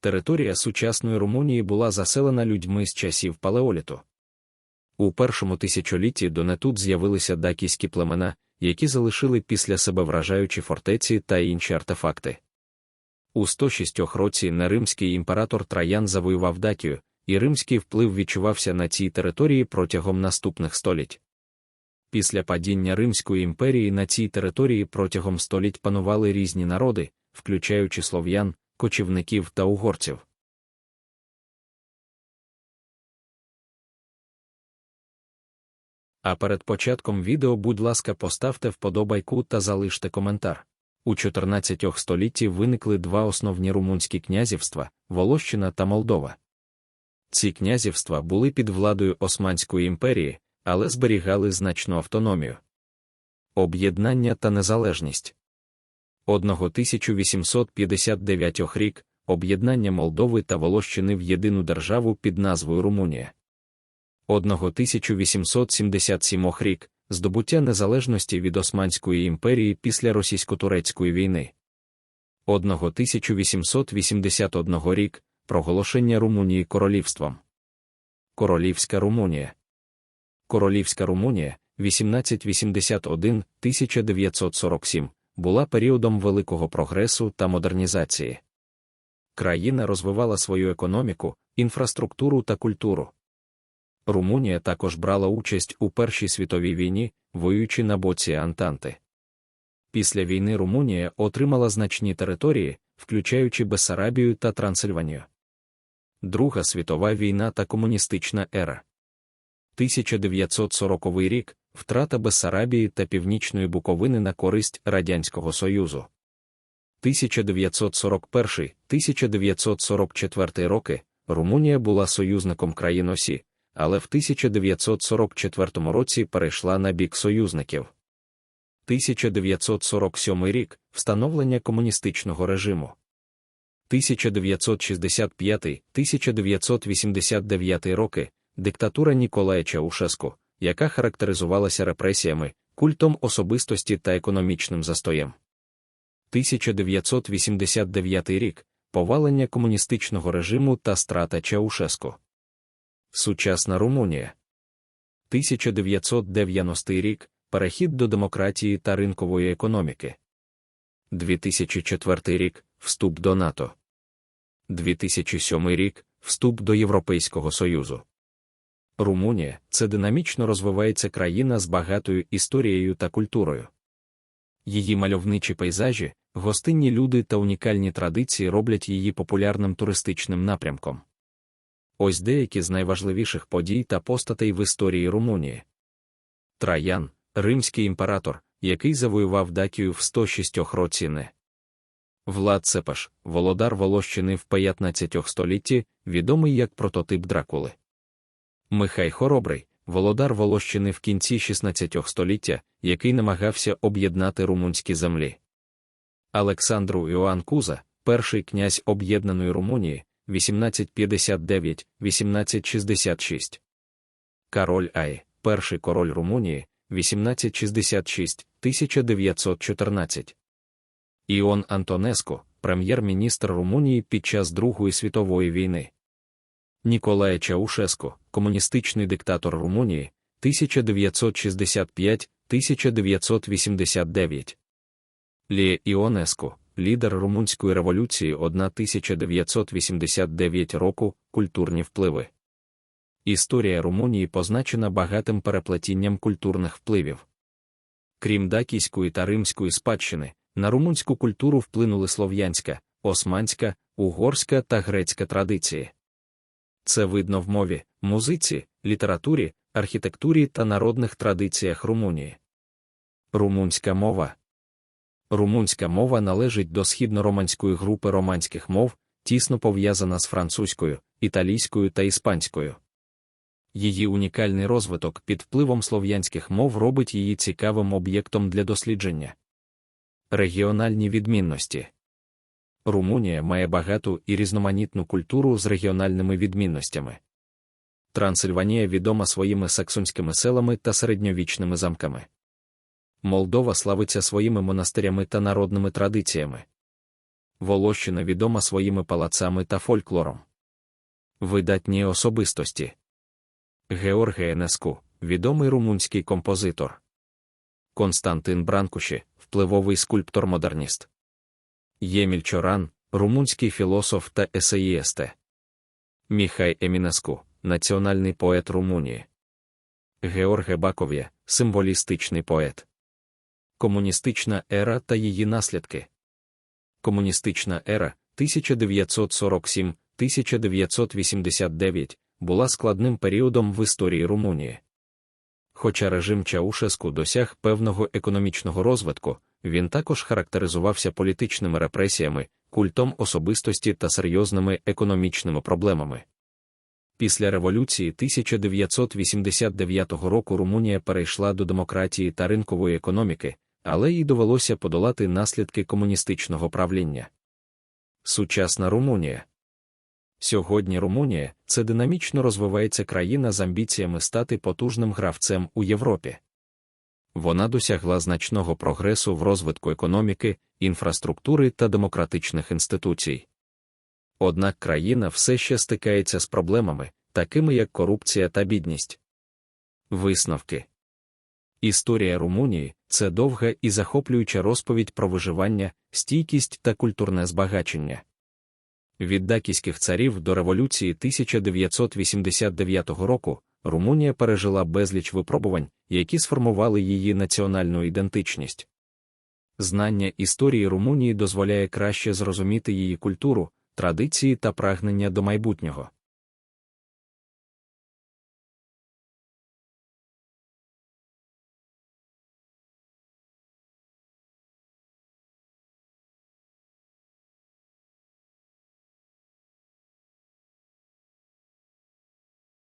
територія сучасної Румунії була заселена людьми з часів палеоліту. У першому тисячолітті до нетут з'явилися дакійські племена, які залишили після себе вражаючі фортеці та інші артефакти. У 106 році неримський імператор Траян завоював Дакію, і римський вплив відчувався на цій території протягом наступних століть. Після падіння Римської імперії на цій території протягом століть панували різні народи, включаючи слов'ян, кочівників та угорців. А перед початком відео, будь ласка, поставте вподобайку та залиште коментар. У 14 столітті виникли два основні румунські князівства Волощина та Молдова. Ці князівства були під владою Османської імперії, але зберігали значну автономію. Об'єднання та незалежність 1859 рік об'єднання Молдови та Волощини в єдину державу під назвою Румунія. 1877 рік здобуття незалежності від Османської імперії після російсько-турецької війни. 1881 рік проголошення Румунії королівством. Королівська Румунія. Королівська Румунія 1881-1947 була періодом великого прогресу та модернізації. Країна розвивала свою економіку, інфраструктуру та культуру. Румунія також брала участь у Першій світовій війні, воюючи на боці Антанти. Після війни Румунія отримала значні території, включаючи Бессарабію та Трансильванію. Друга світова війна та комуністична ера. 1940 рік втрата Бессарабії та Північної Буковини на користь Радянського Союзу. 1941-1944 роки Румунія була союзником країн Осі, але в 1944 році перейшла на бік союзників. 1947 рік встановлення комуністичного режиму. 1965-1989 роки диктатура Ніколая Чаушеску, яка характеризувалася репресіями, культом особистості та економічним застоєм. 1989 рік повалення комуністичного режиму та страта Чаушеску. Сучасна Румунія. 1990 рік перехід до демократії та ринкової економіки. 2004 рік вступ до НАТО. 2007 рік вступ до Європейського Союзу. Румунія це динамічно розвивається країна з багатою історією та культурою. Її мальовничі пейзажі, гостинні люди та унікальні традиції роблять її популярним туристичним напрямком. Ось деякі з найважливіших подій та постатей в історії Румунії. Траян, римський імператор, який завоював Дакію в 106 році не. Влад Цепаш, володар Волощини в 15 столітті, відомий як прототип Дракули. Михай Хоробрий, володар Волощини в кінці 16 століття, який намагався об'єднати румунські землі. Олександру Іоанн Куза, перший князь об'єднаної Румунії, 1859-1866. Король Ай, перший король Румунії, 1866-1914. Іон Антонеско, прем'єр-міністр Румунії під час Другої світової війни. Ніколай Чаушеско, комуністичний диктатор Румунії, 1965-1989. Лє Іонеско, лідер Румунської революції 1989 року, культурні впливи. Історія Румунії позначена багатим переплетінням культурних впливів. Крім дакійської та римської спадщини, на румунську культуру вплинули слов'янська, османська, угорська та грецька традиції. Це видно в мові, музиці, літературі, архітектурі та народних традиціях Румунії. Румунська мова Румунська мова належить до східнороманської групи романських мов, тісно пов'язана з французькою, італійською та іспанською. Її унікальний розвиток під впливом слов'янських мов робить її цікавим об'єктом для дослідження. Регіональні відмінності Румунія має багату і різноманітну культуру з регіональними відмінностями. Трансильванія відома своїми саксонськими селами та середньовічними замками. Молдова славиться своїми монастирями та народними традиціями. Волощина відома своїми палацами та фольклором. Видатні особистості Георгій Енеску, відомий румунський композитор. Константин Бранкуші, впливовий скульптор-модерніст. Єміль Чоран, румунський філософ та есеїсте. Міхай Емінеску, національний поет Румунії. Георге Баков'я, символістичний поет. Комуністична ера та її наслідки. Комуністична ера 1947-1989 була складним періодом в історії Румунії. Хоча режим Чаушеску досяг певного економічного розвитку, він також характеризувався політичними репресіями, культом особистості та серйозними економічними проблемами. Після революції 1989 року Румунія перейшла до демократії та ринкової економіки, але їй довелося подолати наслідки комуністичного правління. Сучасна Румунія Сьогодні Румунія це динамічно розвивається країна з амбіціями стати потужним гравцем у Європі. Вона досягла значного прогресу в розвитку економіки, інфраструктури та демократичних інституцій. Однак країна все ще стикається з проблемами, такими як корупція та бідність. Висновки Історія Румунії це довга і захоплююча розповідь про виживання, стійкість та культурне збагачення. Від дакійських царів до революції 1989 року Румунія пережила безліч випробувань, які сформували її національну ідентичність. Знання історії Румунії дозволяє краще зрозуміти її культуру, традиції та прагнення до майбутнього.